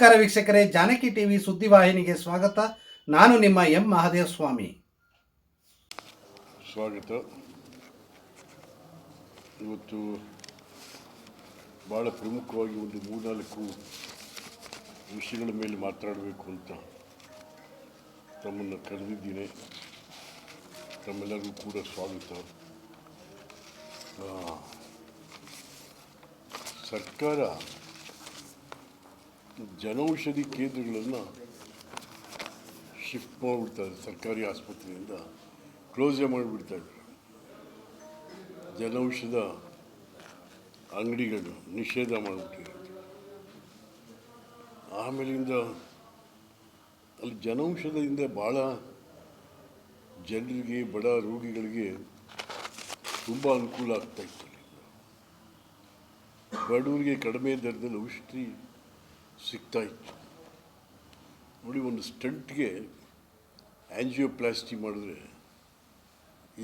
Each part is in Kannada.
ನಮಸ್ಕಾರ ವೀಕ್ಷಕರೇ, ಜಾನಕಿ ಟಿವಿ ಸುದ್ದಿವಾಹಿನಿಗೆ ಸ್ವಾಗತ. ನಾನು ನಿಮ್ಮ ಎಂ ಮಹಾದೇವ ಸ್ವಾಮಿ ಸ್ವಾಗತ. ಇವತ್ತು ಭಾಳ ಪ್ರಮುಖವಾಗಿ ಒಂದು ಮೂರ್ನಾಲ್ಕು ವಿಷಯಗಳ ಮೇಲೆ ಮಾತಾಡಬೇಕು ಅಂತ ತಮ್ಮನ್ನು ಕರೆದಿದ್ದೀನಿ. ತಮ್ಮೆಲ್ಲರಿಗೂ ಕೂಡ ಸ್ವಾಗತ. ಸರ್ಕಾರ ಜನೌಷಧಿ ಕೇಂದ್ರಗಳನ್ನು ಶಿಫ್ಟ್ ಮಾಡಿಬಿಡ್ತಾರೆ ಸರ್ಕಾರಿ ಆಸ್ಪತ್ರೆಯಿಂದ. ಕ್ಲೋಸೇ ಮಾಡಿಬಿಡ್ತಾರೆ. ಜನೌಷಧ ಅಂಗಡಿಗಳು ನಿಷೇಧ ಮಾಡಿಬಿಟ್ಟಿರುತ್ತೆ. ಆಮೇಲಿಂದ ಅಲ್ಲಿ ಜನೌಷಧದಿಂದ ಭಾಳ ಜನರಿಗೆ, ಬಡ ರೋಗಿಗಳಿಗೆ ತುಂಬ ಅನುಕೂಲ ಆಗ್ತಾ ಇತ್ತು ಬಡವರಿಗೆ ಕಡಿಮೆ ದರದಲ್ಲಿ ಔಷಧಿ ಸಿಗ್ತಾ ಇತ್ತು. ನೋಡಿ, ಒಂದು ಸ್ಟಂಟ್ಗೆ ಆ್ಯಂಜಿಯೋಪ್ಲಾಸ್ಟಿ ಮಾಡಿದ್ರೆ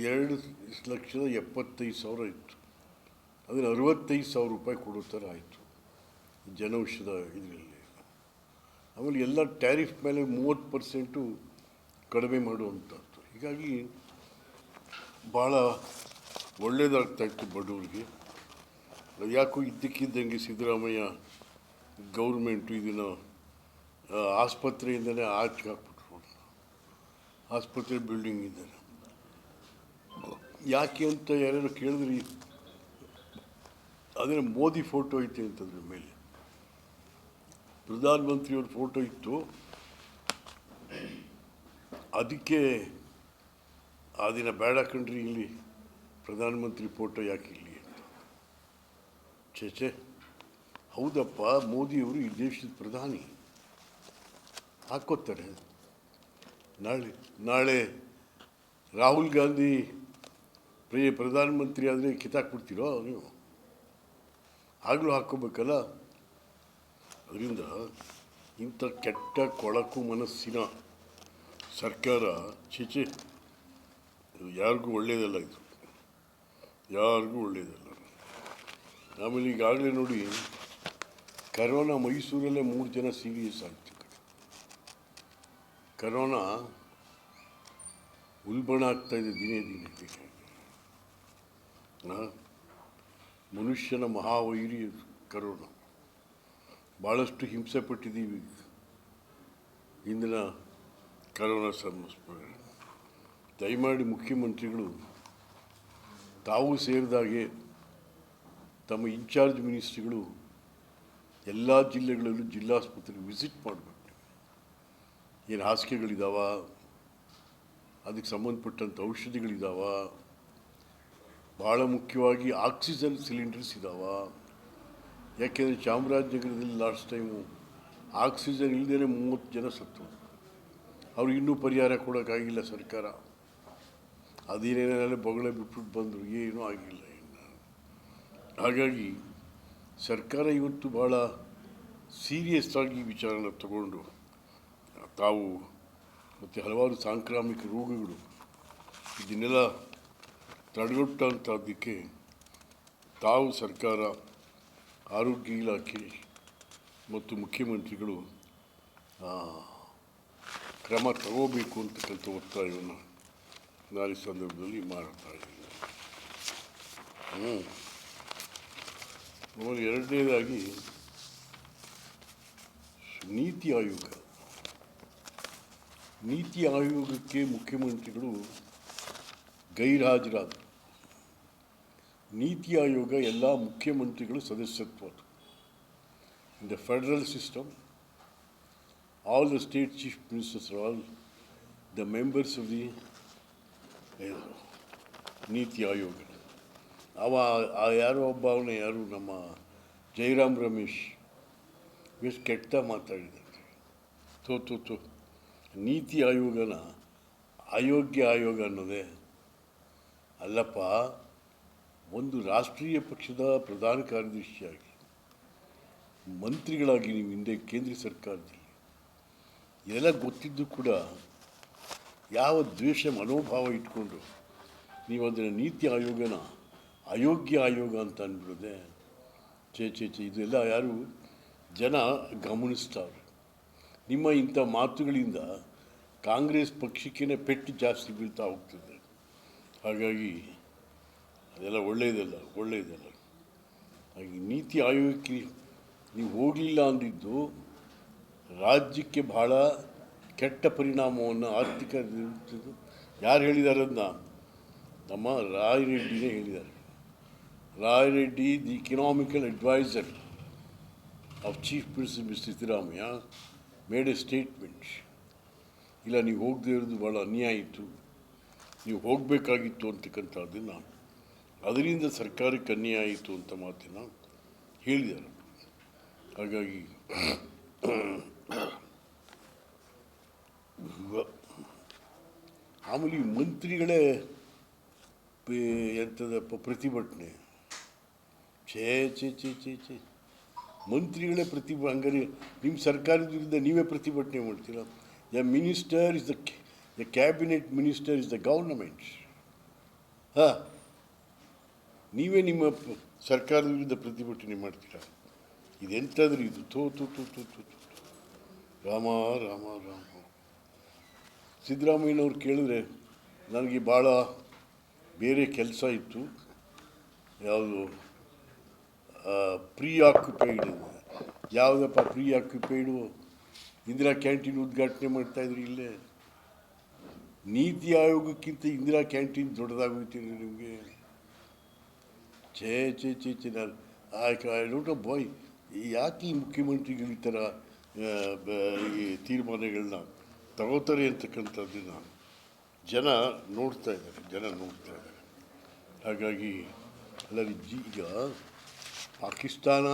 ಎರಡು ಲಕ್ಷದ ಎಪ್ಪತ್ತೈದು ಸಾವಿರ ಇತ್ತು. ಅದನ್ನು ಅರವತ್ತೈದು ಸಾವಿರ ರೂಪಾಯಿ ಕೊಡೋ ಥರ ಆಯಿತು ಜನೌಷಧ ಇದರಲ್ಲಿ. ಆಮೇಲೆ ಎಲ್ಲ ಟ್ಯಾರಿಫ್ ಮೇಲೆ ಮೂವತ್ತು ಪರ್ಸೆಂಟು ಕಡಿಮೆ ಮಾಡುವಂಥದ್ದು. ಹೀಗಾಗಿ ಭಾಳ ಒಳ್ಳೆಯದಾಗ್ತಾಯಿತ್ತು ಬಡವರಿಗೆ. ಯಾಕೋ ಇದ್ದಕ್ಕಿದ್ದಂಗೆ ಸಿದ್ದರಾಮಯ್ಯ ಗೌರ್ಮೆಂಟು ಇದನ್ನು ಆಸ್ಪತ್ರೆಯಿಂದಲೇ ಆಚೆ ಹಾಕ್ಬಿಟ್ರು ಆಸ್ಪತ್ರೆ ಇದ್ದಾರೆ ಯಾಕೆ ಅಂತ ಯಾರ್ಯಾರು ಕೇಳಿದ್ರಿ? ಅದೇ ಮೋದಿ ಫೋಟೋ ಐತೆ ಅಂತಂದ್ರ ಮೇಲೆ. ಪ್ರಧಾನಮಂತ್ರಿಯವ್ರ ಫೋಟೋ ಇತ್ತು. ಅದಕ್ಕೆ ಆ ದಿನ ಬೇಡ ಕಣ್ರಿ ಇಲ್ಲಿ. ಪ್ರಧಾನಮಂತ್ರಿ ಫೋಟೋ ಯಾಕೆ ಇಲ್ಲಿ ಅಂತ. ಚೇಚೆ ಹೌದಪ್ಪ, ಮೋದಿಯವರು ಈ ದೇಶದ ಪ್ರಧಾನಿ. ಹಾಕ್ಕೋತಾರೆ ನಾಳೆ ನಾಳೆ ರಾಹುಲ್ ಗಾಂಧಿ ಪ್ರಿಯ ಪ್ರಧಾನಮಂತ್ರಿ ಆದರೆ ಕಿತ್ತಾಕ್ಬಿಡ್ತೀರೋ ನೀವು? ಆಗಲೂ ಹಾಕೋಬೇಕಲ್ಲ? ಅದರಿಂದ ಇಂಥ ಕೆಟ್ಟ ಕೊಳಕು ಮನಸ್ಸಿನ ಸರ್ಕಾರ ಚೀಚೆ ಯಾರಿಗೂ ಒಳ್ಳೆಯದಲ್ಲ ಇದು. ಯಾರಿಗೂ ಒಳ್ಳೆಯದಲ್ಲ ಆಮೇಲೆ ಈಗಾಗಲೇ ನೋಡಿ ಕರೋನಾ ಮೈಸೂರಲ್ಲೇ ಮೂರು ಜನ ಸೀರಿಯಸ್ ಆಯಿತು ಕರೋನಾ ಉಲ್ಬಣ ಇದೆ ದಿನೇ ದಿನೇ. ಆ, ಮನುಷ್ಯನ ಮಹಾವೈರಿ ಕರೋನಾ. ಭಾಳಷ್ಟು ಹಿಂಸೆ ಪಟ್ಟಿದ್ದೀವಿ ಇಂದಿನ ಕರೋನಾ ಸಂಸ್ಮರಣೆ ದಯಮಾಡಿ ಮುಖ್ಯಮಂತ್ರಿಗಳು ತಾವು ಸೇರಿದಾಗೆ ತಮ್ಮ ಇನ್ಚಾರ್ಜ್ ಮಿನಿಸ್ಟ್ರಿಗಳು ಎಲ್ಲ ಜಿಲ್ಲೆಗಳಲ್ಲೂ ಜಿಲ್ಲಾಸ್ಪತ್ರೆಗೆ ವಿಸಿಟ್ ಮಾಡಬೇಕು ಏನು ಹಾಸಿಗೆಗಳಿದಾವ, ಅದಕ್ಕೆ ಸಂಬಂಧಪಟ್ಟಂಥ ಔಷಧಿಗಳಿದಾವ, ಭಾಳ ಮುಖ್ಯವಾಗಿ ಆಕ್ಸಿಜನ್ ಸಿಲಿಂಡರ್ಸ್ ಇದಾವ. ಯಾಕೆಂದರೆ ಚಾಮರಾಜನಗರದಲ್ಲಿ ಲಾಸ್ಟ್ ಟೈಮು ಆಕ್ಸಿಜನ್ ಇಲ್ಲದೇ ಮೂವತ್ತು ಜನ ಸತ್ತು. ಅವ್ರಿಗೆ ಇನ್ನೂ ಪರಿಹಾರ ಕೊಡೋಕ್ಕಾಗಿಲ್ಲ ಸರ್ಕಾರ. ಅದೇನೇನೆಲ್ಲ ಬೊಗಳೆ ಬಿಟ್ಬಿಟ್ಟು ಬಂದರು, ಏನೂ ಆಗಿಲ್ಲ ಇನ್ನು. ಹಾಗಾಗಿ ಸರ್ಕಾರ ಇವತ್ತು ಭಾಳ ಸೀರಿಯಸ್ ಆಗಿ ವಿಚಾರನ ತಗೊಂಡು, ತಾವು ಮತ್ತು ಹಲವಾರು ಸಾಂಕ್ರಾಮಿಕ ರೋಗಗಳು ಇದನ್ನೆಲ್ಲ ತಡೆಗಟ್ಟಂಥದ್ದಕ್ಕೆ ತಾವು ಸರ್ಕಾರ, ಆರೋಗ್ಯ ಇಲಾಖೆ ಮತ್ತು ಮುಖ್ಯಮಂತ್ರಿಗಳು ಕ್ರಮ ತಗೋಬೇಕು ಅಂತಕ್ಕಂಥ ಒತ್ತಾಯವನ್ನು ನಾನು ಈ ಸಂದರ್ಭದಲ್ಲಿ ಮಾಡ್ತಾ ಇದ್ದೀನಿ ಹ್ಞೂ ಆಮೇಲೆ ಎರಡನೇದಾಗಿ ನೀತಿ ಆಯೋಗ. ನೀತಿ ಆಯೋಗಕ್ಕೆ ಮುಖ್ಯಮಂತ್ರಿಗಳು ಗೈರ್ಹಾಜರಾದರು ನೀತಿ ಆಯೋಗ ಎಲ್ಲ ಮುಖ್ಯಮಂತ್ರಿಗಳು ಸದಸ್ಯತ್ವ in the federal system all the state chief ministers are all the members of the NITI Aayog. ಅವ, ಆ ಯಾರೋ ಒಬ್ಬ ಅವನು, ಯಾರು ನಮ್ಮ ಜೈರಾಮ್ ರಮೇಶ್. ಎಷ್ಟು ಕೆಟ್ಟ ಮಾತಾಡಿದ. ತೋ ತೋ ತೋ ನೀತಿ ಆಯೋಗನ, ಅಯೋಗ್ಯ ಆಯೋಗ ಅನ್ನೋದೇ. ಅಲ್ಲಪ್ಪ, ಒಂದು ರಾಷ್ಟ್ರೀಯ ಪಕ್ಷದ ಪ್ರಧಾನ ಕಾರ್ಯದರ್ಶಿಯಾಗಿ, ಮಂತ್ರಿಗಳಾಗಿ ನೀವು ಹಿಂದೆ ಕೇಂದ್ರ ಸರ್ಕಾರದಲ್ಲಿ. ಎಲ್ಲ ಗೊತ್ತಿದ್ದು ಕೂಡ ಯಾವ ದ್ವೇಷ ಮನೋಭಾವ ಇಟ್ಕೊಂಡು ನೀವು ಅದರ ನೀತಿ ಆಯೋಗನ ಅಯೋಗ್ಯ ಆಯೋಗ ಅಂತ ಅಂದ್ಬಿಡದೆ ಚೇ ಚೇ ಚೇ ಇದೆಲ್ಲ ಯಾರು? ಜನ ಗಮನಿಸ್ತಾರೆ ನಿಮ್ಮ ಇಂಥ ಮಾತುಗಳಿಂದ ಕಾಂಗ್ರೆಸ್ ಪಕ್ಷಕ್ಕೇ ಪೆಟ್ಟು ಜಾಸ್ತಿ ಬೀಳ್ತಾ ಹೋಗ್ತದೆ. ಹಾಗಾಗಿ ಅದೆಲ್ಲ ಒಳ್ಳೆಯದಲ್ಲ ಒಳ್ಳೆಯದಲ್ಲ ಹಾಗೆ ನೀತಿ ಆಯೋಗಕ್ಕೆ ನೀವು ಹೋಗಲಿಲ್ಲ ಅಂದಿದ್ದು ರಾಜ್ಯಕ್ಕೆ ಬಹಳ ಕೆಟ್ಟ ಪರಿಣಾಮವನ್ನು ಆರ್ಥಿಕ ಯಾರು ಹೇಳಿದ್ದಾರೆ ಅದನ್ನ? ನಮ್ಮ ರಾಯ್ ರೆಡ್ಡಿನೇ ಹೇಳಿದ್ದಾರೆ Roy Reddy the economical adviser of chief mister Siddaramaiah made a statement ಇಲ್ಲ, ನೀವು ಹೋಗದೇ ಇರೋದು ಭಾಳ ಅನ್ಯಾಯ ಇತ್ತು. ನೀವು ಹೋಗಬೇಕಾಗಿತ್ತು ಅಂತಕ್ಕಂಥದ್ದನ್ನು ಅದರಿಂದ ಸರ್ಕಾರಕ್ಕೆ ಅನ್ಯಾಯ ಆಯಿತು ಅಂತ ಮಾತಿನ ಹೇಳಿದ್ದಾರೆ. ಹಾಗಾಗಿ ಆಮೇಲೆ ಈ ಮಂತ್ರಿಗಳೇ ಎಂಥದಪ್ಪ ಪ್ರತಿಭಟನೆ. ಛೇ ಛೇ ಛೇ ಛೇ ಛೇ. ಮಂತ್ರಿಗಳೇ ಪ್ರತಿಭ, ಹಂಗಾರೆ ನಿಮ್ಮ ಸರ್ಕಾರದ ವಿರುದ್ಧ ನೀವೇ ಪ್ರತಿಭಟನೆ ಮಾಡ್ತೀರ? The minister is the the cabinet minister is the government ಹಾಂ. ನೀವೇ ನಿಮ್ಮ ಸರ್ಕಾರದ ವಿರುದ್ಧ ಪ್ರತಿಭಟನೆ ಮಾಡ್ತೀರಾ? ಇದೆಂಥದ್ರಿ ಇದು? ತೋ ತೋ ತೋ ತೋ ತೋ ಥೋ. ರಾಮ ರಾಮ ರಾಮ. ಸಿದ್ದರಾಮಯ್ಯನವ್ರು ಕೇಳಿದ್ರೆ ನನಗೆ ಭಾಳ ಬೇರೆ ಕೆಲಸ ಇತ್ತು. ಯಾವುದು? ಪ್ರೀ ಆಕ್ಯುಪೈಡ್ ಯಾವುದಪ್ಪ ಪ್ರೀ ಆಕ್ಯುಪೈಡು ಇಂದಿರಾ ಕ್ಯಾಂಟೀನ್ ಉದ್ಘಾಟನೆ ಮಾಡ್ತಾಯಿದ್ರು ಇಲ್ಲೇ. ನೀತಿ ಆಯೋಗಕ್ಕಿಂತ ಇಂದಿರಾ ಕ್ಯಾಂಟೀನ್ ದೊಡ್ಡದಾಗೋಯ್ತೀನಿ ನಿಮಗೆ. ಛೇ ಛೇ ಛೇ ಛೇ, ನಾನು ಐ ಡೋಂಟ್ ಬಾಯ್ ಯಾಕೆ ಈ ಮುಖ್ಯಮಂತ್ರಿಗಳು ಈ ಥರ ಈ ತೀರ್ಮಾನಗಳನ್ನ ತಗೋತಾರೆ ಅಂತಕ್ಕಂಥದ್ದನ್ನ ಜನ ನೋಡ್ತಾ ಇದ್ದಾರೆ, ಜನ ನೋಡ್ತಾ ಇದ್ದಾರೆ. ಹಾಗಾಗಿ ಜಿ- ಈಗ ಪಾಕಿಸ್ತಾನ,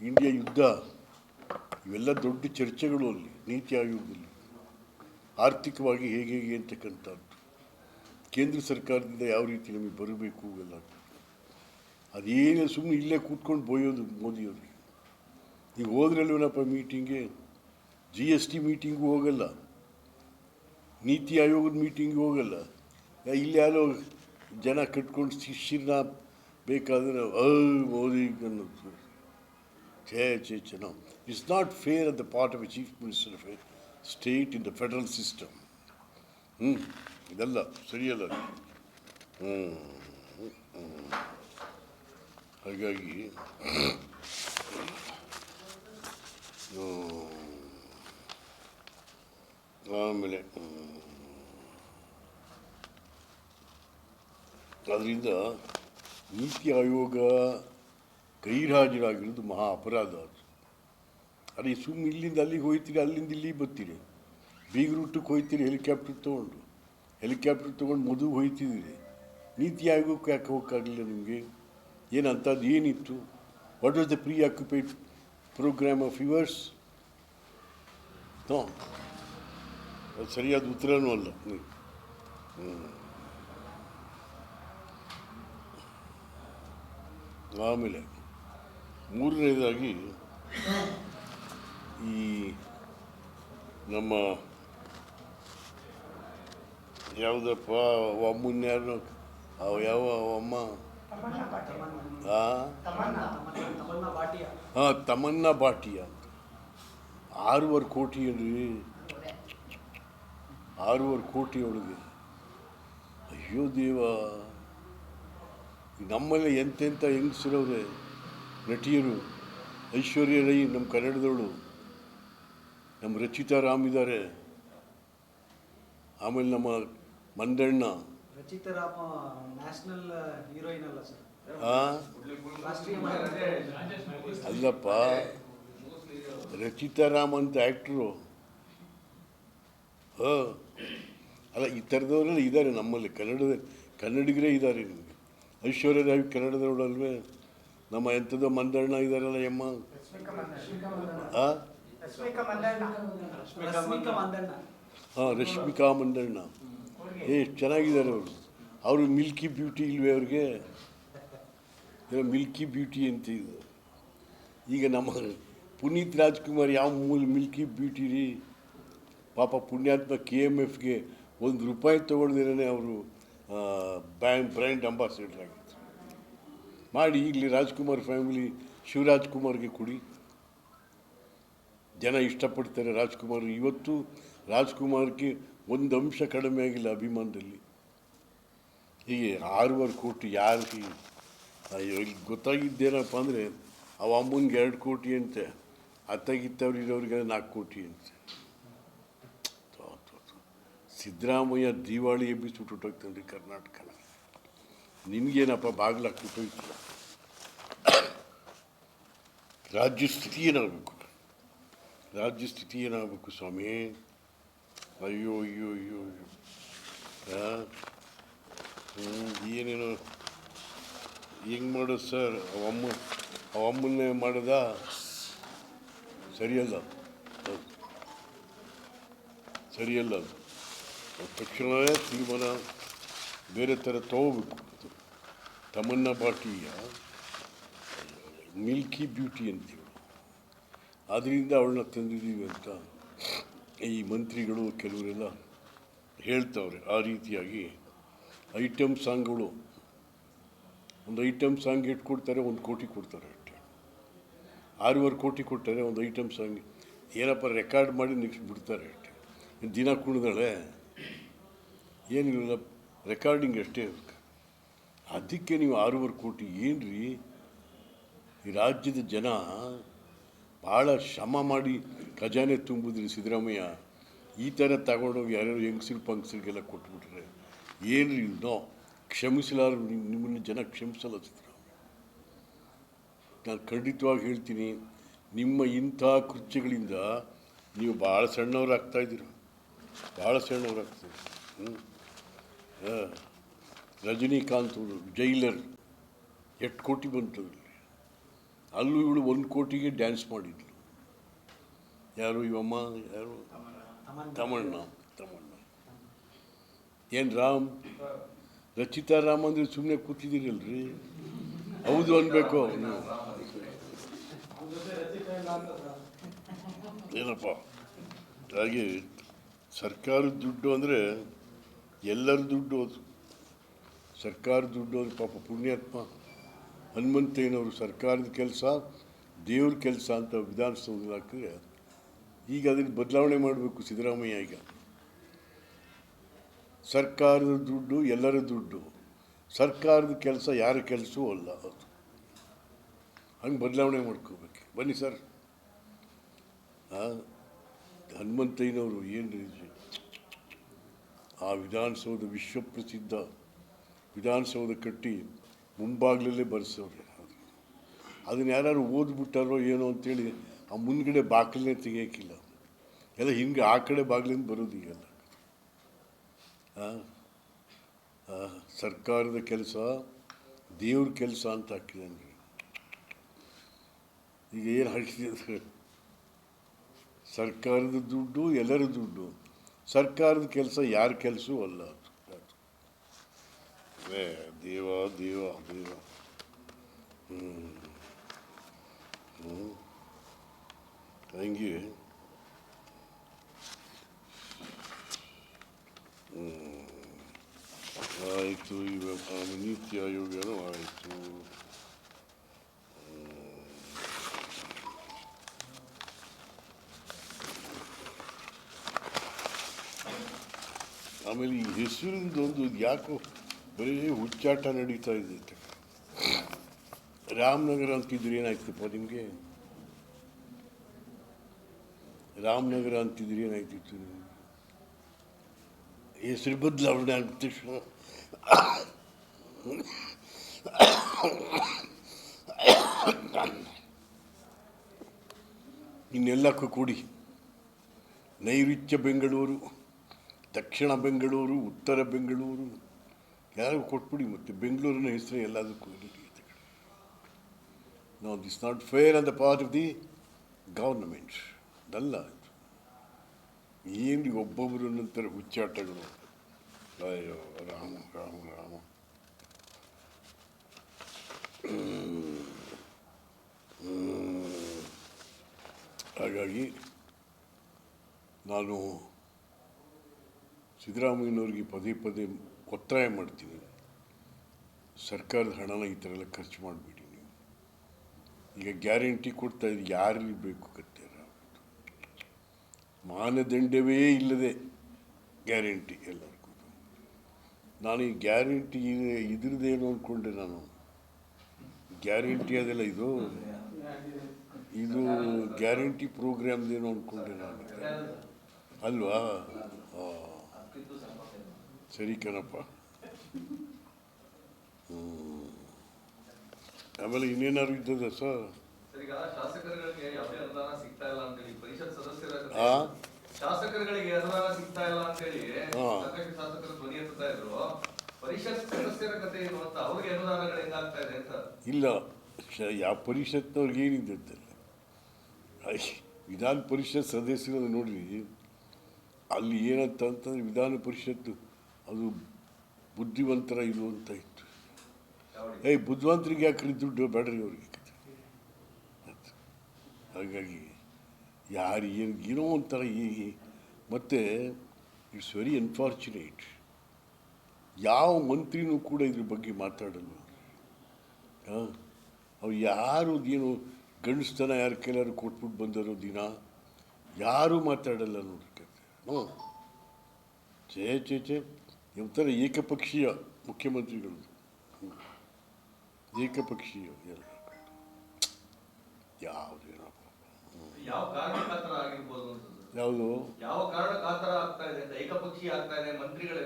ಇಂಡಿಯಾ ಯುದ್ಧ, ಇವೆಲ್ಲ ದೊಡ್ಡ ಚರ್ಚೆಗಳು ಅಲ್ಲಿ, ನೀತಿ ಆಯೋಗದಲ್ಲಿ. ಆರ್ಥಿಕವಾಗಿ ಹೇಗೆ ಹೇಗೆ ಅಂತಕ್ಕಂಥದ್ದು. ಕೇಂದ್ರ ಸರ್ಕಾರದಿಂದ ಯಾವ ರೀತಿ ನಮಗೆ ಬರಬೇಕು ಎಲ್ಲ ಅದೇನೇ ಸುಮ್ಮನೆ ಇಲ್ಲೇ ಕೂತ್ಕೊಂಡು ಬೋಯೋದು ಮೋದಿಯವ್ರಿಗೆ ಈಗ ಹೋದ್ರಲ್ವೇನಪ್ಪ ಮೀಟಿಂಗ್ಗೆ ಜಿ ಎಸ್ ಟಿ ಮೀಟಿಂಗು ಹೋಗಲ್ಲ. ನೀತಿ ಆಯೋಗದ ಮೀಟಿಂಗ್ ಹೋಗಲ್ಲ. ಇಲ್ಲೇ ಯಾರೋ ಜನ ಕಟ್ಕೊಂಡು ಶಿಷ್ಯರನ್ನ ಬೇಕಾದ್ರೆ ಅ ಮೋದಿ ಅನ್ನೋದು ಛೇ ಛೇ ಛೇ it's not fair at the part of a chief minister of a state in the federal system ಹ್ಞೂ ಇದೆಲ್ಲ, ಸರಿಯಲ್ಲ ಹ್ಞೂ ಹಾಗಾಗಿ. ಆಮೇಲೆ ಅದರಿಂದ ನೀತಿ ಆಯೋಗ ಗೈರಾಜರಾಗಿರೋದು ಮಹಾ ಅಪರಾಧ ಅದು. ಅದೇ ಸುಮ್ಮನೆ ಇಲ್ಲಿಂದ ಅಲ್ಲಿಗೆ ಹೋಗ್ತೀರಿ, ಅಲ್ಲಿಂದ ಇಲ್ಲಿಗೆ ಬರ್ತೀರಿ. ಬೀಗರೂಟಕ್ಕೆ ಹೋಗ್ತೀರಿ, ಹೆಲಿಕಾಪ್ಟರ್ ತೊಗೊಂಡು. ಹೆಲಿಕಾಪ್ಟರ್ ತೊಗೊಂಡು ಮದುವೆ ಹೋಯ್ತಿದ್ದೀರಿ ನೀತಿ ಆಯೋಗಕ್ಕೆ ಯಾಕೆ ಹೋಗೋಕ್ಕಾಗಲಿಲ್ಲ ನಿಮಗೆ? ಏನು ಅಂಥದ್ದು ಏನಿತ್ತು? What was the preoccupied programme of yours ಅದು ಸರಿಯಾದ ಉತ್ತರನೂ ಅಲ್ಲ. ಹ್ಮ್. ಆಮೇಲೆ ಮೂರನೇದಾಗಿ ಈ ನಮ್ಮ ಯಾವುದಪ್ಪ ಅಮ್ಮನ್ಯಾರು ಅವ ಯಾವ ಅಮ್ಮ? ಹಾಂ ಹಾಂ ಬಾಟಿಯ ಅಂತ ಆರೂವರೆ ಕೋಟಿ ಅಲ್ರಿ. ಆರೂವರೆ ಕೋಟಿ ಒಳಗೆ. ಅಯ್ಯೋ ದೇವ. ನಮ್ಮಲ್ಲಿ ಎಂತೆಂಥ ಹೆಂಗಸರವ್ರೆ ನಟಿಯರು ಐಶ್ವರ್ಯ ರೈ ನಮ್ಮ ಕನ್ನಡದವಳು ನಮ್ಮ ರಚಿತಾ ರಾಮ್ ಇದ್ದಾರೆ. ಆಮೇಲೆ ನಮ್ಮ ಮಂದಣ್ಣ. ರಚಿತಾ ರಾಮ್ ಅಲ್ಲಪ್ಪ ಅಂತ ಆ್ಯಕ್ಟ್ರು. ಹಾಂ. ಅಲ್ಲ ಈ ಥರದವರೆಲ್ಲ ಇದ್ದಾರೆ ನಮ್ಮಲ್ಲಿ ಕನ್ನಡದ ಕನ್ನಡಿಗರೇ ಇದ್ದಾರೆ ಐಶ್ವರ್ಯ ರಾಯ್ ಕನ್ನಡದವಳಲ್ವೇ? ನಮ್ಮ ಎಂಥದೋ ಮಂದಣ್ಣ ಇದ್ದಾರಲ್ಲ ಯಮ್ಮ? ಹಾಂ ರಶ್ಮಿಕಾ ಮಂದಣ್ಣ. ಏ, ಚೆನ್ನಾಗಿದ್ದಾರೆ ಅವರು. ಅವರು ಮಿಲ್ಕಿ ಬ್ಯೂಟಿ ಇಲ್ವೇ ಅವ್ರಿಗೆ? ಮಿಲ್ಕಿ ಬ್ಯೂಟಿ ಅಂತ ಇದು. ಈಗ ನಮ್ಮ ಪುನೀತ್ ರಾಜ್ಕುಮಾರ್ ಯಾವ ಮೂಲ ಮಿಲ್ಕಿ ಬ್ಯೂಟಿ ರೀ? ಪಾಪ ಪುಣ್ಯಾತ್ಮ ಕೆ ಎಂ ಎಫ್ಗೆ ಒಂದು ರೂಪಾಯಿ ತೊಗೊಳ್ದಿರೇ ಅವರು. ಬ್ಯಾಂಕ್ ಬ್ರ್ಯಾಂಡ್ ಅಂಬಾಸಿಡರ್ ಆಗಿತ್ತು. ಮಾಡಿ ಇಲ್ಲಿ ರಾಜ್ಕುಮಾರ್ ಫ್ಯಾಮಿಲಿ ಶಿವರಾಜ್ ಕುಮಾರ್ಗೆ ಕೊಡಿ. ಜನ ಇಷ್ಟಪಡ್ತಾರೆ ರಾಜ್ಕುಮಾರ್. ಇವತ್ತು ರಾಜ್ಕುಮಾರ್ಗೆ ಒಂದು ಅಂಶ ಕಡಿಮೆ ಆಗಿಲ್ಲ ಅಭಿಮಾನದಲ್ಲಿ. ಹೀಗೆ ಆರೂವರೆ ಕೋಟಿ ಯಾರಿಗೆ, ಅಯ್ಯೋ, ಇಲ್ಲಿ ಗೊತ್ತಾಗಿದ್ದೇನಪ್ಪ ಅಂದರೆ, ಅವ ಅಮ್ಮನಿಗೆ ಎರಡು ಕೋಟಿ ಅಂತೆ, ಅತ್ತಗಿತ್ತವ್ರು ಇರೋರಿಗೆ ನಾಲ್ಕು ಕೋಟಿ ಅಂತೆ. ಸಿದ್ದರಾಮಯ್ಯ ದಿವಾಳಿ ಎಬ್ಬಿಸ್ಬಿಟ್ಟು ಹೊಟ್ಟೋಗ್ತಾನೆ ಕರ್ನಾಟಕನ ನಿನಗೇನಪ್ಪ ಬಾಗ್ಲಾಕ್ಬಿಟ್ಟೋಯ್ತು ರಾಜ್ಯ ಸ್ಥಿತಿ ಏನಾಗಬೇಕು? ರಾಜ್ಯ ಸ್ಥಿತಿ ಏನಾಗಬೇಕು ಸ್ವಾಮಿ? ಅಯ್ಯೋ ಅಯ್ಯೋ ಅಯ್ಯೋ ಅಯ್ಯೋ. ಏನೇನೋ ಹೆಂಗೆ ಮಾಡೋದು ಸರ್? ಅವಮ್ಮ ಅವಮ್ಮನ್ನೇ ಮಾಡೋದ? ಸರಿಯಲ್ಲ. ಸರಿಯಲ್ಲ ಅದು. ತಕ್ಷಣವೇ ತೀರ್ಮಾನ ಬೇರೆ ಥರ ತಗೋಬೇಕು. ತಮನ್ನ ಪಾಟಿಯ ಮಿಲ್ಕಿ ಬ್ಯೂಟಿ ಅಂತೀವಿ ಅದರಿಂದ ಅವಳನ್ನ ತಂದಿದ್ದೀವಿ ಅಂತ ಈ ಮಂತ್ರಿಗಳು ಕೆಲವರೆಲ್ಲ ಹೇಳ್ತಾವ್ರೆ ಆ ರೀತಿಯಾಗಿ. ಐಟಮ್ ಸಾಂಗ್ಗಳು. ಒಂದು ಐಟಮ್ ಸಾಂಗ್ ಎಷ್ಟು ಕೊಡ್ತಾರೆ ಒಂದು ಕೋಟಿ ಕೊಡ್ತಾರೆ ಅಷ್ಟೆ. ಆರೂವರೆ ಕೋಟಿ ಕೊಡ್ತಾರೆ ಒಂದು ಐಟಮ್ ಸಾಂಗ್ ಏನಪ್ಪ ರೆಕಾರ್ಡ್ ಮಾಡಿ ನೆಕ್ಸ್ಟ್ ಬಿಡ್ತಾರೆ ಅಷ್ಟೆ ದಿನ ಕುಣಿದಾಳೆ. ಏನಿಲ್ಲ ರೆಕಾರ್ಡಿಂಗ್ ಅಷ್ಟೇ ಅದಕ್ಕೆ ಅದಕ್ಕೆ ನೀವು ಆರೂವರೆ ಕೋಟಿ ಏನ್ರಿ? ಈ ರಾಜ್ಯದ ಜನ ಭಾಳ ಶ್ರಮ ಮಾಡಿ ಖಜಾನೆ ತುಂಬಿದ್ರಿ ಸಿದ್ದರಾಮಯ್ಯ. ಈ ಥರ ತಗೊಂಡೋಗಿ ಯಾರ್ಯಾರು ಹೆಂಗಸರು ಪಂಗಸರಿಗೆಲ್ಲ ಕೊಟ್ಬಿಟ್ರೆ ಏನ್ರಿ ನೋ ಕ್ಷಮಿಸಲಾರ ನಿಮ್ಮನ್ನು ಜನ ಕ್ಷಮಿಸಲ್ಲ ಸಿದ್ದರಾಮಯ್ಯ. ನಾನು ಖಂಡಿತವಾಗಿ ಹೇಳ್ತೀನಿ, ನಿಮ್ಮ ಇಂಥ ಕೃತ್ಯಗಳಿಂದ ನೀವು ಭಾಳ ಸಣ್ಣವರಾಗ್ತಾ ಇದ್ದೀರ. ಭಾಳ ಸಣ್ಣವರಾಗ್ತಾ ಇದ್ದೀರ. ಹ್ಞೂ ರಜನಿಕಾಂತ್ ಅವರು ಜೈಲರ್ ಎಷ್ಟು ಕೋಟಿ ಬಂತು ಅಲ್ಲಿ ಅಲ್ಲೂ ಇವಳು ಒಂದು ಕೋಟಿಗೆ ಡ್ಯಾನ್ಸ್ ಮಾಡಿದ್ಲು. ಯಾರು ಇವಮ್ಮ ಯಾರು? ತಮಣ್ಣ ತಮಣ್ಣ ಏನು ರಾಮ್? ರಚಿತಾ ರಾಮ್ ಅಂದ್ರೆ ಸುಮ್ಮನೆ ಕೂತಿದ್ದೀರಲ್ರಿ? ಹೌದು ಅನ್ಬೇಕು ಅವನು. ಏನಪ್ಪ? ಹಾಗೆ ಸರ್ಕಾರದ ದುಡ್ಡು ಅಂದರೆ ಎಲ್ಲರ ದುಡ್ಡು ಅದು ಸರ್ಕಾರ ದುಡ್ಡು ಅದು ಪಾಪ ಪುಣ್ಯಾತ್ಮ. ಹನುಮಂತಯ್ಯನವರು ಸರ್ಕಾರದ ಕೆಲಸ, ದೇವ್ರ ಕೆಲಸ ಅಂತ ವಿಧಾನಸೌಧದಲ್ಲಿ ಹಾಕಿದ್ರೆ ಈಗ ಅದನ್ನು ಬದಲಾವಣೆ ಮಾಡಬೇಕು ಸಿದ್ದರಾಮಯ್ಯ ಈಗ. ಸರ್ಕಾರದ ದುಡ್ಡು, ಎಲ್ಲರ ದುಡ್ಡು. ಸರ್ಕಾರದ ಕೆಲಸ, ಯಾರ ಕೆಲಸವೂ ಅಲ್ಲ ಅದು. ಹಂಗೆ ಬದಲಾವಣೆ ಮಾಡ್ಕೋಬೇಕು. ಬನ್ನಿ ಸರ್. ಹನುಮಂತಯ್ಯನವರು ಏನು ಆ ವಿಧಾನಸೌಧ ವಿಶ್ವಪ್ರಸಿದ್ಧ ವಿಧಾನಸೌಧ ಕಟ್ಟಿ ಮುಂಬಾಗಿಲಲ್ಲೇ ಬರೆಸೋರು. ಅದನ್ನ ಯಾರು ಓದ್ಬಿಟ್ಟಾರೋ ಏನೋ ಅಂತೇಳಿ ಆ ಮುಂದ್ಗಡೆ ಬಾಗಿಲನ್ನೇ ತೆಗಿಯೋಕ್ಕಿಲ್ಲ. ಎಲ್ಲ ಹಿಂಗೆ ಆ ಕಡೆ ಬಾಗಿಲಿಂದ ಬರೋದು ಈಗೆಲ್ಲ. ಸರ್ಕಾರದ ಕೆಲಸ, ದೇವ್ರ ಕೆಲಸ ಅಂತ ಹಾಕಿದಂಗೆ ಈಗ ಏನು ಹಾಕಿದೆ ಸರ್ಕಾರದ ದುಡ್ಡು, ಎಲ್ಲರ ದುಡ್ಡು. ಸರ್ಕಾರದ ಕೆಲಸ ಯಾರ ಕೆಲಸವೂ ಅಲ್ಲ. ಅದು ಅದು. ಏ, ದೇವ ದೇವ ದೇವ. ಹ್ಞೂ ಹ್ಞೂ ಹಂಗೆ. ಹ್ಞೂ ಆಯಿತು ಇವಾಗ ನೀತಿ ಆಯೋಗನೂ ಆಯಿತು. ಆಮೇಲೆ ಈ ಹೆಸರಿಂದೊಂದು ಯಾಕೋ ಬರೀ ಹುಚ್ಚಾಟ ನಡೀತಾ ಇದೆ ರಾಮನಗರ ಅಂತಿದ್ರೆ ಏನಾಯ್ತಪ್ಪ ನಿಮಗೆ? ರಾಮನಗರ ಅಂತಿದ್ರೆ ಏನಾಯ್ತಿತ್ತು ನಿಮಗೆ? ಹೆಸರು ಬದಲಾವಣೆ ಆಗಿದ ತಕ್ಷಣ. ಇನ್ನೆಲ್ಲಕ್ಕೂ ಕೂಡಿ ನೈಋತ್ಯ ಬೆಂಗಳೂರು ದಕ್ಷಿಣ ಬೆಂಗಳೂರು, ಉತ್ತರ ಬೆಂಗಳೂರು, ಯಾರಿಗೂ ಕೊಟ್ಬಿಡಿ ಮತ್ತು ಬೆಂಗಳೂರಿನ ಹೆಸರು ಎಲ್ಲದಕ್ಕೂ ಇರಲಿ ನಾವು this not fair the part of the government ಅದಲ್ಲ ಏನು ಒಬ್ಬೊಬ್ಬರು ನಂತರ ಹುಚ್ಚಾಟಗಳು? ಅಯ್ಯೋ, ರಾಮ ರಾಮ ರಾಮ. ಹಾಗಾಗಿ, ನಾನು ಸಿದ್ದರಾಮಯ್ಯನವ್ರಿಗೆ ಪದೇ ಪದೇ ಒತ್ತಾಯ ಮಾಡ್ತೀನಿ. ಸರ್ಕಾರದ ಹಣನ ಈ ಥರ ಎಲ್ಲ ಖರ್ಚು ಮಾಡಬೇಡಿ ನೀವು. ಈಗ ಗ್ಯಾರಂಟಿ ಕೊಡ್ತಾ ಇದ್ದು ಯಾರಿಗೆ ಬೇಕು ಕತ್ತೆ ಮಾನದಂಡವೇ ಇಲ್ಲದೆ ಗ್ಯಾರಂಟಿ ಎಲ್ಲರಿಗೂ. ನಾನು ಈ ಗ್ಯಾರಂಟಿ ಇದ್ರದ್ದೇನು ಅಂದ್ಕೊಂಡೆ ನಾನು? ಗ್ಯಾರಂಟಿ ಅದೆಲ್ಲ ಇದು? ಇದು ಗ್ಯಾರಂಟಿ ಪ್ರೋಗ್ರಾಮ್ದೇನು ಅಂದ್ಕೊಂಡೆ ನಾನು? ಅಲ್ವಾ? ಆ. ಸರಿ ಕಣಪ್ಪ. ಆಮೇಲೆ ಇನ್ನೇನಾದ್ರು ಇದ್ದದ ಸರ್? ಶಾಸಕರುಗಳಿಗೆ ಅನುದಾನ ಸಿಗ್ತಾ ಇಲ್ಲ. ಸಾಕಷ್ಟು ಶಾಸಕರು ಧ್ವನಿ ಎತ್ತುತ್ತಾ ಇದ್ರು. ಪರಿಷತ್ ಸದಸ್ಯರ ಕತೆ ಏನು ಅಂತ ಅವ್ರಿಗೆ ಇದೆ ಅಂತ. ಇಲ್ಲ ಯಾವ ಪರಿಷತ್ನವ್ರಿಗೆ ಏನಿದ್ದಲ್ಲ ವಿಧಾನ ಪರಿಷತ್ ಸದಸ್ಯರನ್ನು ನೋಡಿ ಅಲ್ಲಿ ಏನಂತ ಅಂತಂದ್ರೆ ವಿಧಾನ ಪರಿಷತ್ತು ಅದು ಬುದ್ಧಿವಂತರ ಇದು ಅಂತ ಇತ್ತು? ಏಯ್, ಬುದ್ಧಿವಂತರಿಗೆ ಯಾಕ್ರಿ ದುಡ್ಡು? ಬೇಡ್ರಿ ಅವ್ರಿಗೆ. ಹಾಗಾಗಿ ಯಾರು ಏನು, ಏನೋ ಒಂಥರ ಹೀಗೆ ಮತ್ತು ಇಟ್ಸ್ ವೆರಿ ಅನ್ಫಾರ್ಚುನೇಟ್ ಯಾವ ಮಂತ್ರಿನೂ ಕೂಡ ಇದ್ರ ಬಗ್ಗೆ ಮಾತಾಡಲ್ಲ. ಹಾಂ, ಅವ್ರು ಯಾರು ಏನು ಗಂಡಸ್ತನ ಯಾರು ಕೆಲವರು ಕೊಟ್ಬಿಟ್ಟು ಬಂದರೋ ದಿನ ಯಾರೂ ಮಾತಾಡಲ್ಲ ನೋಡ್ರಿ ಹ್ಞೂ ಚೇ ಚೇ ಚೇ ಒಂಥರ ಏಕಪಕ್ಷೀಯ ಮುಖ್ಯಮಂತ್ರಿಗಳು. ಏಕಪಕ್ಷೀಯ ಎಲ್ಲ. ಯಾವುದು ಯಾವ ಕಾರಣಕ್ಕಾತರ ಆಗ್ತಾ ಇದೆ ಅಂತ ಏಕಪಕ್ಷೀಯ ಆಗ್ತಾ ಇದೆ ಮಂತ್ರಿಗಳು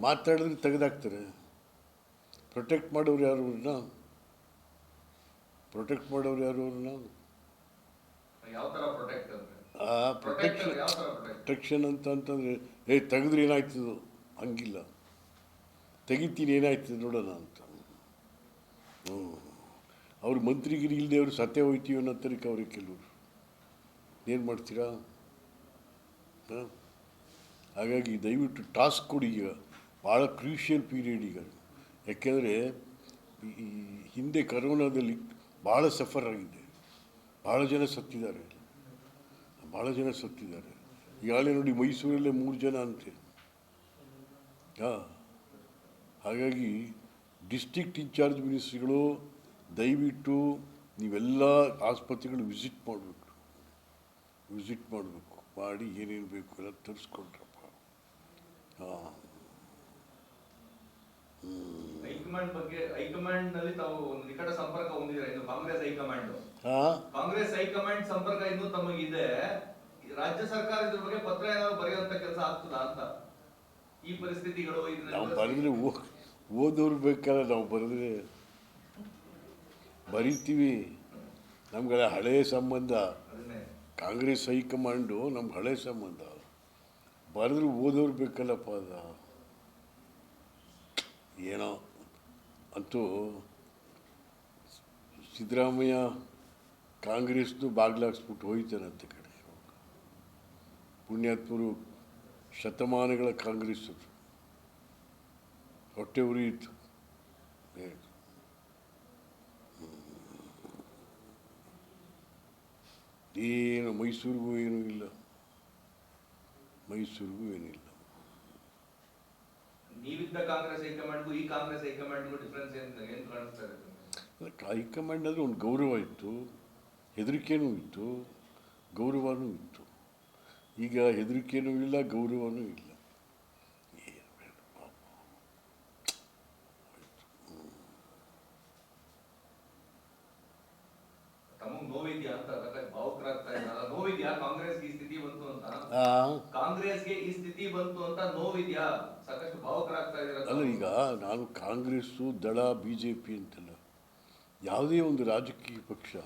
ಮಾತಾಡಿದ್ರೆ ತೆಗೆದಾಕ್ತಾರೆ. ಪ್ರೊಟೆಕ್ಟ್ ಮಾಡೋರು ಯಾರು ಅವ್ರನ್ನ? ಪ್ರೊಟೆಕ್ಟ್ ಮಾಡೋರು ಯಾರು ಅವ್ರನ್ನ? ಯಾವ ತರ ಪ್ರೊಟೆಕ್ಟ್ ಅಂದ್ರೆ? ಆ ಪ್ರೊಟೆಕ್ಷನ್ ಪ್ರೊಟೆಕ್ಷನ್? ಅಂತ ಅಂತಂದರೆ ಏ, ತೆಗೆದ್ರೆ ಏನಾಯ್ತದೋ ಹಂಗಿಲ್ಲ. ತೆಗಿತೀನಿ ಏನಾಯ್ತದೆ ನೋಡೋಣ ಅಂತ. ಹ್ಞೂ. ಅವ್ರು ಮಂತ್ರಿಗಿರಿ ಇಲ್ಲದೆ ಅವರು ಸತ್ಯ ಹೋಯ್ತೀವಿ ಅನ್ನೋ ತನಕ ಅವ್ರಿಗೆ ಕೆಲವರು. ಏನು ಮಾಡ್ತೀರಾ? ಹಾಂ? ಹಾಗಾಗಿ ದಯವಿಟ್ಟು ಟಾಸ್ಕ್ ಕೊಡಿ ಈಗ. ಭಾಳ ಕ್ರೂಷಿಯಲ್ ಪೀರಿಯಡ್ ಈಗ ಯಾಕೆಂದರೆ, ಈ ಹಿಂದೆ ಕರೋನಾದಲ್ಲಿ ಭಾಳ ಸಫರ್ ಆಗಿದೆ. ಭಾಳ ಜನ ಸತ್ತಿದ್ದಾರೆ. ಭಾಳ ಜನ ಸತ್ತಿದ್ದಾರೆ. ಈಗಾಗಲೇ ನೋಡಿ ಮೈಸೂರಲ್ಲೇ ಮೂರು ಜನ ಅಂತೆ. ಹಾಂ. ಹಾಗಾಗಿ ಡಿಸ್ಟ್ರಿಕ್ಟ್ ಇನ್ಚಾರ್ಜ್ ಮಿನಿಸ್ಟ್ರಿಗಳು ದಯವಿಟ್ಟು ನೀವೆಲ್ಲ ಆಸ್ಪತ್ರೆಗಳು ವಿಸಿಟ್ ಮಾಡಬೇಕು ವಿಸಿಟ್ ಮಾಡಬೇಕು, ಮಾಡಿ ಏನೇನು ಬೇಕು ಎಲ್ಲ ತರಿಸ್ಕೊಂಡ್ರಪ್ಪ. ಹಾಂ. ಹೈಕಮಾಂಡ್ ಬಗ್ಗೆ ಹೈಕಮಾಂಡ್ನಲ್ಲಿ ತಾವು ಒಂದು ನಿಕಟ ಸಂಪರ್ಕ ಹೊಂದಿದ್ರೆ ಇನ್ನು ಕಾಂಗ್ರೆಸ್ ಹೈಕಮಾಂಡ್ ಕಾಂಗ್ರೆಸ್ ಹೈಕಮಾಂಡ್ ಸಂಪರ್ಕ ಇನ್ನು ತಮಗಿದೆ. ರಾಜ್ಯ ಸರ್ಕಾರ ಇದ್ರ ಬಗ್ಗೆ ಪತ್ರ ಏನಾದ್ರು ಬರೆಯುವಂತ ಕೆಲಸ ಆಗ್ತದ ಅಂತ? ಈ ಪರಿಸ್ಥಿತಿಗಳು ನಾವು ಬರೆದ್ರೆ ಓದೋರು ಬೇಕಲ್ಲ ನಾವು ಬರೆದ್ರೆ. ಬರಿತೀವಿ. ನಮ್ಗೆ ಹಳೆಯ ಸಂಬಂಧ. ಕಾಂಗ್ರೆಸ್ ಹೈಕಮಾಂಡು ನಮ್ಗೆ ಹಳೆ ಸಂಬಂಧ. ಬರೆದ್ರೆ ಓದೋರು ಬೇಕಲ್ಲಪ್ಪ ಅದ ಏನೋ ಅಂತೂ ಸಿದ್ದರಾಮಯ್ಯ ಕಾಂಗ್ರೆಸ್ದು ಬಾಗ್ಲಾಕ್ಸ್ಬಿಟ್ಟು ಹೋಯ್ತಾನಂತೆ ಕಡೆ ಪುಣ್ಯಾತ್ಮರು ಶತಮಾನಗಳ ಕಾಂಗ್ರೆಸ್ ಹೊಟ್ಟೆ ಉರಿಯಿತು. ಏನು ಮೈಸೂರಿಗೂ ಏನೂ ಇಲ್ಲ. ಮೈಸೂರಿಗೂ ಏನಿಲ್ಲ. ನೀವಿದ್ದ ಕಾಂಗ್ರೆಸ್ ಹೈಕಮಾಂಡ್ಗೂ ಈ ಕಾಂಗ್ರೆಸ್ ಹೈಕಮಾಂಡ್ಗೂ ಡಿಫ್ರೆನ್ಸ್ ಏನು ಕಾಣಿಸ್ತಾ ಇದೆ ಹೈಕಮಾಂಡ್ ಅಂದರೆ ಒಂದು ಗೌರವ ಇತ್ತು, ಹೆದರಿಕೆನೂ ಇತ್ತು, ಗೌರವನೂ ಇತ್ತು. ಈಗ ಹೆದರಿಕೆನೂ ಇಲ್ಲ, ಗೌರವನೂ ಇಲ್ಲ ಏನು ಬೇಡ ಪಾಪ. ತಮಗ್ ನೋವಿದ್ಯಾ ಅಂತ ಅದಕ್ಕೆ ಭಾವುಕರಾಗ್ತಾ ಇದ್ದಾರೆ ನೋವಿದ್ಯಾ ಕಾಂಗ್ರೆಸ್ ಈ ಸ್ಥಿತಿ ಬಂತು ಅಂತ ಆ, ಕಾಂಗ್ರೆಸ್ಗೆ ಈ ಸ್ಥಿತಿ ಬಂತು ಅಂತ ನೋವಿದ್ಯಾ? ಸಾಕಷ್ಟು ಭಾವುಕರಾಗ್ತಾ ಅಲ್ಲ, ಈಗ ನಾನು ಕಾಂಗ್ರೆಸ್ಸು, ದಳ ಬಿ ಜೆ ಪಿ ಅಂತಲ್ಲ ಯಾವುದೇ ಒಂದು ರಾಜಕೀಯ ಪಕ್ಷ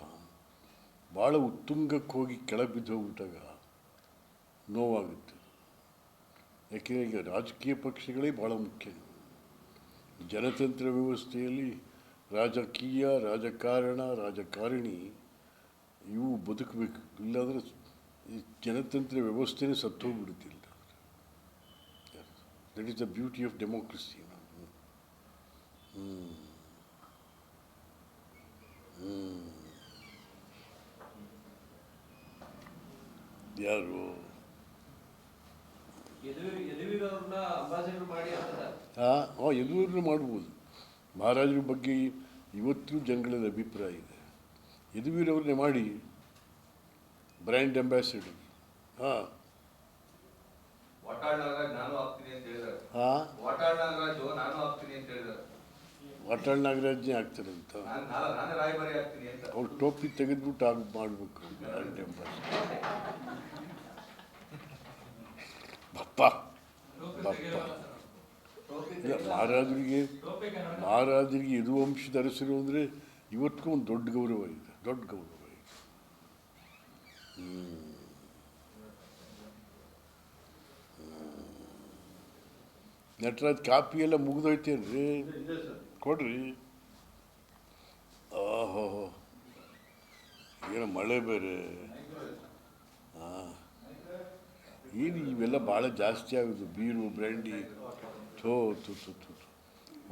ಭಾಳ ಉತ್ತುಂಗಕ್ಕೆ ಹೋಗಿ ಕೆಳಗೆ ಬಿದ್ದು ಹೋಗ್ಬಿಟ್ಟಾಗ ನೋವಾಗುತ್ತೆ. ಯಾಕೆಂದರೆ ಈಗ ರಾಜಕೀಯ ಪಕ್ಷಗಳೇ ಭಾಳ ಮುಖ್ಯ. ಜನತಂತ್ರ ವ್ಯವಸ್ಥೆಯಲ್ಲಿ ರಾಜಕೀಯ, ರಾಜಕಾರಣ, ರಾಜಕಾರಣಿ ಇವು ಬದುಕಬೇಕು. ಇಲ್ಲಾಂದರೆ ಈ ಜನತಂತ್ರ ವ್ಯವಸ್ಥೆನೇ ಸತ್ತೋಗ್ಬಿಡುತ್ತಿಲ್ಲ that is the beauty of democracy ಯಾರು ಯದುವೀರವ್ರನ್ನ ಅಂಬಾಸಿಡರ್ ಮಾಡಿ ಅಂತ ಹಾಂ ಎಲ್ಲರೂ ಮಾಡ್ಬೋದು. ಮಹಾರಾಜರ ಬಗ್ಗೆ ಇವತ್ತು ಜನಗಳಲ್ಲಿ ಅಭಿಪ್ರಾಯ ಇದೆ. ಯದುವೀರವ್ರನ್ನೇ ಮಾಡಿ ಬ್ರ್ಯಾಂಡ್ ಅಂಬಾಸಿಡರ್. ಹಾಂ. ವಾಟಾಳ್ ನಾಗರಾಜ್ನೇ ಆಗ್ತಾರಂತ ಅವ್ರು ಟೋಪಿ ತೆಗೆದ್ಬಿಟ್ಟು ಆಗ ಮಾಡಬೇಕು ಬಪ್ಪ. ಬಪ್ಪ. ಇಲ್ಲ ಮಹಾರಾಜರಿಗೆ ಮಹಾರಾಜರಿಗೆ ವಂಶ ಧರಿಸಿರು ಅಂದರೆ ಇವತ್ತಿಗೂ ಒಂದು ದೊಡ್ಡ ಗೌರವ ಇದೆ. ದೊಡ್ಡ ಗೌರವ ಇದೆ. ಹ್ಮ್. ನಟರಾಜ್ ಕಾಪಿ ಎಲ್ಲ ಮುಗಿದೋಯ್ತೇನ್ರಿ ಕೊಡ್ರಿ. ಓಹೋ. ಏನೋ ಮಳೆ ಬೇರೆ. ಹಾಂ ಏನು ಇವೆಲ್ಲ ಭಾಳ ಜಾಸ್ತಿ ಆಗೋದು, ಬೀರು, ಬ್ರ್ಯಾಂಡಿ. ಥೋ ತು ತು ತು.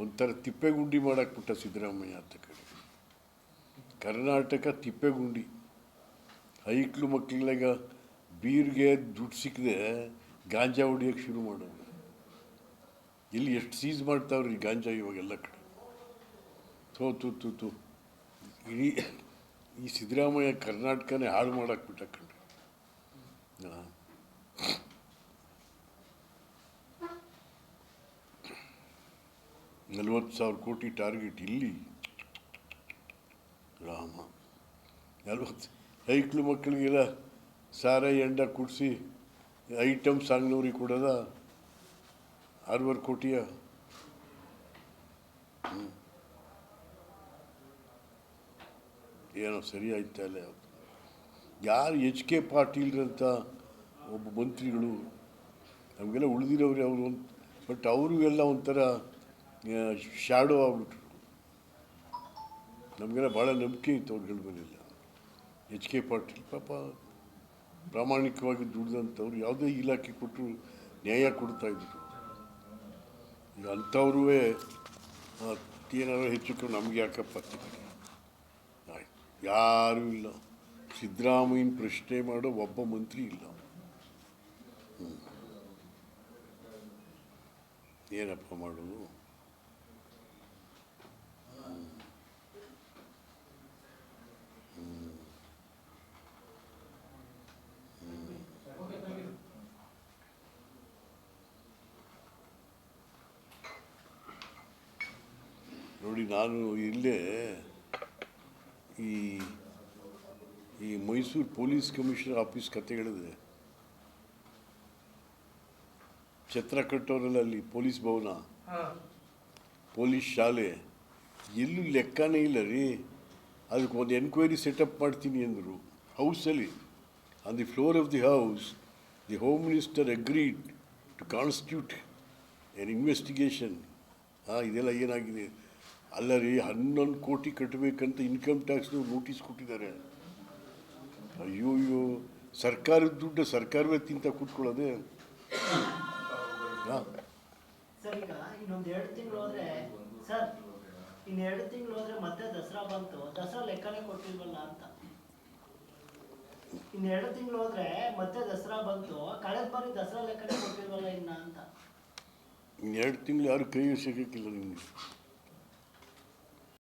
ಒಂಥರ ತಿಪ್ಪೆಗುಂಡಿ ಮಾಡಾಕ್ಬಿಟ್ಟ ಸಿದ್ದರಾಮಯ್ಯ ಅಂತ ಕಡೆ ಕರ್ನಾಟಕ ತಿಪ್ಪೆಗುಂಡಿ ಹೈಕ್ಳು ಮಕ್ಕಳಿಗೆ ಬೀರ್ಗೆ ದುಡ್ಡು ಸಿಕ್ಕದೆ ಗಾಂಜಾ ಹೊಡಿಯೋಕ್ಕೆ ಶುರು ಮಾಡೋದು ಇಲ್ಲಿ ಎಷ್ಟು ಸೀಸ್ ಮಾಡ್ತಾವ್ರಿ ಗಾಂಜಾ ಇವಾಗೆಲ್ಲ ಕಡೆ. ಥೋ ತು ತು ತು ಇಡೀ ಈ ಸಿದ್ದರಾಮಯ್ಯ ಕರ್ನಾಟಕನೇ ಹಾಳು ಮಾಡಾಕ್ಬಿಟ್ಟ ಕಣ್ರಿ. ಹಾಂ. ನಲ್ವತ್ತು ಸಾವಿರ ಕೋಟಿ ಟಾರ್ಗೆಟ್ ಇಲ್ಲಿ. ರಾಮ. ನಲ್ವತ್ತು ಐಕ್ಳು ಮಕ್ಕಳಿಗೆಲ್ಲ ಸಾರ ಎಂಡ ಕುಡಿಸಿ ಐಟಮ್ ಸಾಂಗ್ನವ್ರಿಗೆ ಕೊಡೋದ? ಆರೂವರೆ ಕೋಟಿಯ. ಏನೋ ಸರಿ ಆಯ್ತಾ ಇಲ್ಲ ಯಾವ್ದು ಯಾರು ಎಚ್ ಕೆ ಪಾಟೀಲ್ರಂಥ ಒಬ್ಬ ಮಂತ್ರಿಗಳು, ನಮಗೆಲ್ಲ ಉಳಿದಿರೋರು ಅವರು ಬಟ್ ಅವರು ಎಲ್ಲ ಒಂಥರ ಶ್ಯಾಡೋ ಆಗ್ಬಿಟ್ರು. ನಮಗೆಲ್ಲ ಭಾಳ ನಂಬಿಕೆ ಇತ್ತು ಅವ್ರುಗಳ ಮೇಲೆಲ್ಲ ಎಚ್ ಕೆ ಪಾಟೀಲ್ ಪಾಪ ಪ್ರಾಮಾಣಿಕವಾಗಿ ದುಡ್ದಂಥವ್ರು, ಯಾವುದೇ ಇಲಾಖೆ ಕೊಟ್ಟರು ನ್ಯಾಯ ಕೊಡ್ತಾಯಿದ್ರು ಅಂಥವ್ರೂ ಏನಾದ್ರು ಹೆಚ್ಚು ನಮ್ಗೆ ಯಾಕಪ್ಪ ಆಯ್ತು. ಯಾರೂ ಇಲ್ಲ. ಸಿದ್ದರಾಮಯ್ಯನ ಪ್ರಶ್ನೆ ಮಾಡೋ ಒಬ್ಬ ಮಂತ್ರಿ ಇಲ್ಲ. ಏನಪ್ಪ ಮಾಡೋದು? ನಾನು ಇಲ್ಲೇ ಈ ಈ ಮೈಸೂರು ಪೊಲೀಸ್ ಕಮಿಷನರ್ ಆಫೀಸ್ ಕತೆ ಹೇಳಿದೆ. ಛತ್ರ ಕಟ್ಟೋರಲ್ಲಿ ಅಲ್ಲಿ ಪೊಲೀಸ್ ಭವನ? ಪೊಲೀಸ್ ಶಾಲೆ. ಎಲ್ಲೂ ಲೆಕ್ಕನೇ ಇಲ್ಲ ರೀ. ಅದಕ್ಕೆ ಒಂದು ಎನ್ಕ್ವೈರಿ ಸೆಟಪ್ ಮಾಡ್ತೀನಿ ಅಂದರು. ಹೌಸಲ್ಲಿ on the floor of the house the home minister agreed to constitute an investigation ಹಾಂ ಇದೆಲ್ಲ ಏನಾಗಿದೆ? ಅಲ್ಲ ರೀ ಹನ್ನೊಂದು ಕೋಟಿ ಕಟ್ಟಬೇಕಂತ ಇನ್ಕಮ್ ಟ್ಯಾಕ್ಸ್ನವ್ರು ನೋಟಿಸ್ ಕೊಟ್ಟಿದ್ದಾರೆ. ಅಯ್ಯೋ ಅಯ್ಯೋ. ಸರ್ಕಾರದ ದುಡ್ಡು ಸರ್ಕಾರವೇ ತಿಂತ ಕೂತ್ಕೊಳ್ಳೋದೆ. ಹಾಂ. ಸರ್ ಈಗ ಇನ್ನೊಂದ್ ಎರಡು ತಿಂಗಳು ಹೋದ್ರೆ ಸರ್ ಇನ್ನು ಎರಡು ತಿಂಗಳು ಹೋದ್ರೆ ಮತ್ತೆ ದಸರಾ ಬಂತು. ದಸರಾ ಲೆಕ್ಕನೇ ಕೊಟ್ಟಿಲ್ವಲ್ಲ ಅಂತ. ಇನ್ನು ಎರಡು ತಿಂಗಳು ಹೋದ್ರೆ ಮತ್ತೆ ದಸರಾ ಬಂತು. ಕಳೆದ ಬಾರಿ ದಸರಾ ಲೆಕ್ಕನೇ ಕೊಟ್ಟಿಲ್ವಲ್ಲ ಇನ್ನ ಅಂತ. ಇನ್ನೆರಡು ತಿಂಗಳು ಯಾರು ಕೈ ಸಿಗಕ್ಕಿಲ್ಲ ನಿಮಗೆ?